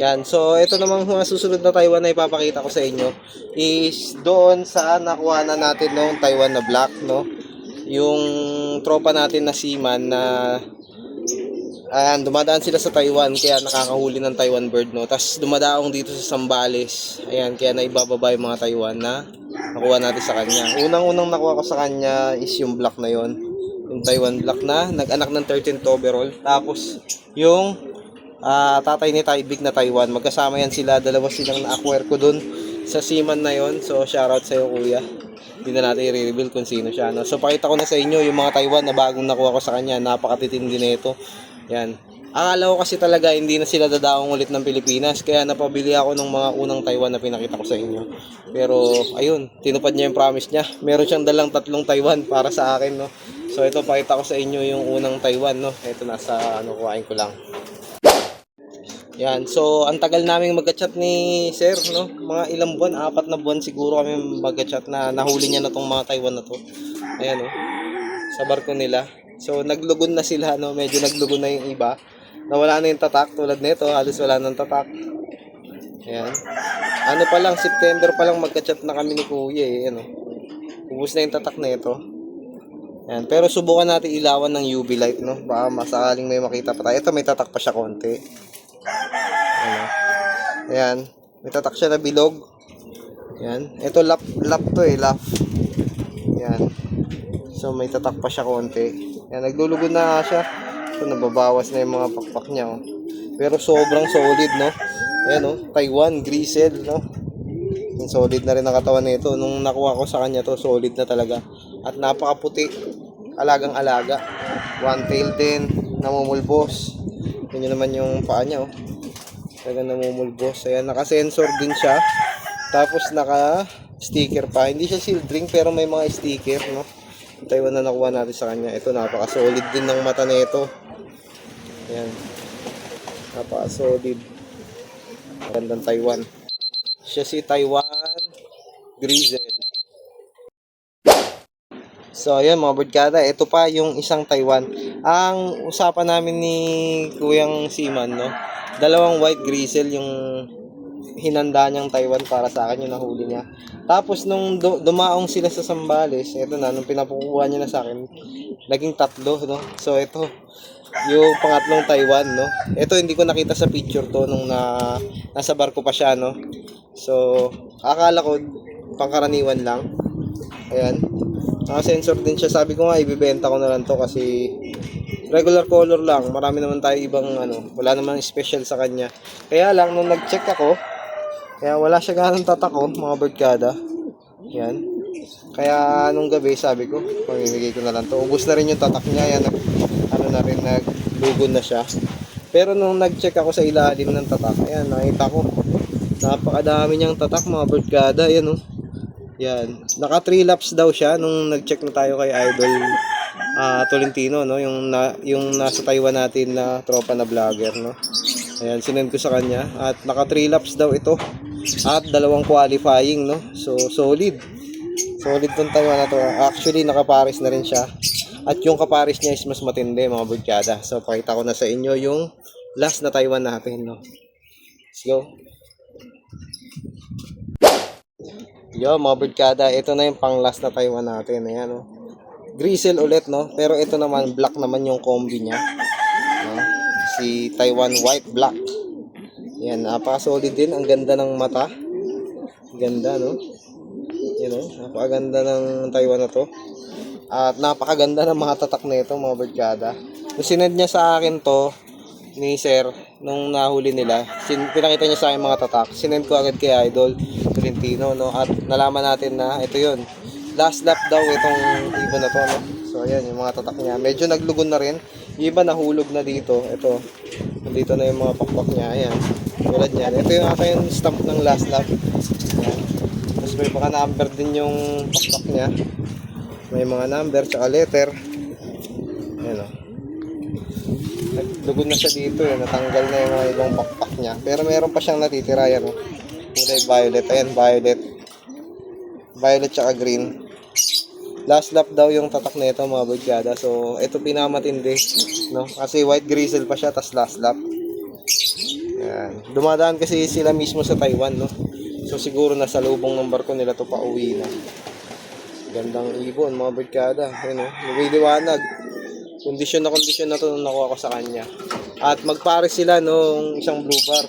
Yan. So, ito namang mga susunod na Taiwan na ipapakita ko sa inyo is doon sa nakuha na natin nung Taiwan na black, no? Yung tropa natin na seaman na Ayan, dumadaan sila sa Taiwan kaya nakakahuli ng Taiwan bird, no? Tapos dumadaong dito sa Sambales. Ayan, kaya naibababa yung mga Taiwan na nakuha natin sa kanya. Unang-unang nakuha ko sa kanya is yung black na yon Yung Taiwan black na, nag-anak ng 13th overall. Tapos, yung ah, tatay ni Taibig na Taiwan, magkasama yan sila. Dalawa silang na-acquire ko dun sa seaman na yon So, shoutout sa'yo, kuya. Hindi na natin i-reveal kung sino siya. No? So, pakita ko na sa inyo yung mga Taiwan na bagong nakuha ko sa kanya. Napakatitindi na ito. Yan. Akala ko kasi talaga hindi na sila dadaong ulit ng Pilipinas. Kaya napabili ako ng mga unang Taiwan na pinakita ko sa inyo. Pero, ayun, tinupad niya yung promise niya. Meron siyang dalang tatlong Taiwan para sa akin, no. So, ito, pakita ko sa inyo yung unang Taiwan, no. Ito, nasa, ano, kuhain ko lang. Yan. So, ang tagal naming magka-chat ni Sir, no? Mga ilang buwan, apat na buwan siguro kami magka-chat na nahuli niya na tong mga Taiwan na to. Ayan, no? Sa barko nila. So, naglugon na sila, no? Medyo naglugon na yung iba. Nawala na yung tatak tulad nito, halos wala nang tatak. Ayan. Ano pa lang, September pa lang magka-chat na kami ni Kuya, eh. Ano? Ubus na yung tatak na ito. Ayan. Pero subukan natin ilawan ng UV light, no? Baka masakaling may makita pa tayo. Ito, may tatak pa siya konti. Ano? Ayan. May tatak siya na bilog. Ayan. Ito lap, lap to eh, lap. Ayan. So may tatak pa siya konti. Ayan, naglulugod na siya. So nababawas na yung mga pakpak niya. Oh. Pero sobrang solid, no? Ayan, oh. Taiwan, Grisel, no? Yung solid na rin ang katawan nito. Nung nakuha ko sa kanya to, solid na talaga. At napakaputi. Alagang alaga. One tail din. Namumulbos. Yun naman yung paa niya, oh. Talagang namumulbos. Ayan, naka-sensor din siya. Tapos naka-sticker pa. Hindi siya seal drink pero may mga sticker, no? Yung na nakuha natin sa kanya. Ito, napaka-solid din ng mata nito. Ayan. Napaka-solid. Magandang Taiwan. Siya si Taiwan Grizzle. So, ayan mga birdkada. Ito pa yung isang Taiwan. Ang usapan namin ni Kuyang Siman, no? Dalawang white grizzle yung hinanda niyang Taiwan para sa akin yung nahuli niya. Tapos nung du- dumaong sila sa Sambales, eto na, nung pinapukuha niya na sa akin, naging tatlo, no? So, ito, yung pangatlong Taiwan, no? Ito, hindi ko nakita sa picture to nung na, nasa barko pa siya, no? So, akala ko, pangkaraniwan lang. Ayan. Naka-sensor din siya. Sabi ko nga, ibibenta ko na lang to kasi regular color lang. Marami naman tayo ibang ano, wala namang special sa kanya. Kaya lang, nung nag-check ako, kaya wala siya ganang tatako, mga birdkada. Yan. Kaya nung gabi, sabi ko, pamimigay ko na lang to. Ubus na rin yung tatak niya. Yan, ano na rin, naglugon na siya. Pero nung nag-check ako sa ilalim ng tatak, ayan, nakita ko, napakadami niyang tatak, mga birdkada. Yan, oh. Yan. Naka 3 laps daw siya nung nag-check na tayo kay Idol ah Tolentino, no? Yung, na, yung nasa Taiwan natin na tropa na vlogger, no? Ayan, sinend ko sa kanya. At naka 3 laps daw ito. At dalawang qualifying, no? So, solid. Solid tong Taiwan na to. Actually, nakaparis na rin siya. At yung kaparis niya is mas matindi, mga budkada. So, pakita ko na sa inyo yung last na Taiwan natin, no? Let's go. Yo, mga budkada, ito na yung pang last na Taiwan natin. Ayan, no? Grizzle ulit, no? Pero ito naman, black naman yung combi niya. No? Si Taiwan White Black. Yan, napaka-solid din. Ang ganda ng mata. Ganda, no? Yan, no? Napakaganda ng Taiwan na to. At napakaganda ng mga tatak na ito, mga barkada. Nung niya sa akin to, ni Sir, nung nahuli nila, sin pinakita niya sa akin mga tatak. Sinend ko agad kay Idol Tolentino, no? At nalaman natin na ito yun. Last lap daw itong ibon na to, no? So, ayan, yung mga tatak niya. Medyo naglugon na rin. Yung iba nahulog na dito. Ito. Nandito na yung mga pakpak niya. Ayan. Tulad niyan. Ito yung ata yung stamp ng last lap. Ayan. Tapos may mga number din yung pakpak niya. May mga number tsaka letter. Ayan o. Naglugon na siya dito eh. Natanggal na yung mga ibang pakpak niya. Pero meron pa siyang natitira yan o. Kulay violet. Ayan, violet. Violet tsaka green. Last lap daw yung tatak na ito mga budgada. So, ito pinakamatindi. No? Kasi white grizzle pa siya, tas last lap. Yan. Dumadaan kasi sila mismo sa Taiwan, no? So siguro nasa lubong ng barko nila to pauwi na. Gandang ibon, mga barkada. Ayun, no? Nagiliwanag. Kondisyon na kondisyon na to nung nakuha ko sa kanya. At magpares sila nung isang blue bar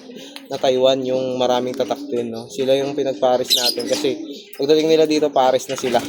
na Taiwan, yung maraming tatak din, no? Sila yung pinagpares natin kasi pagdating nila dito, pares na sila.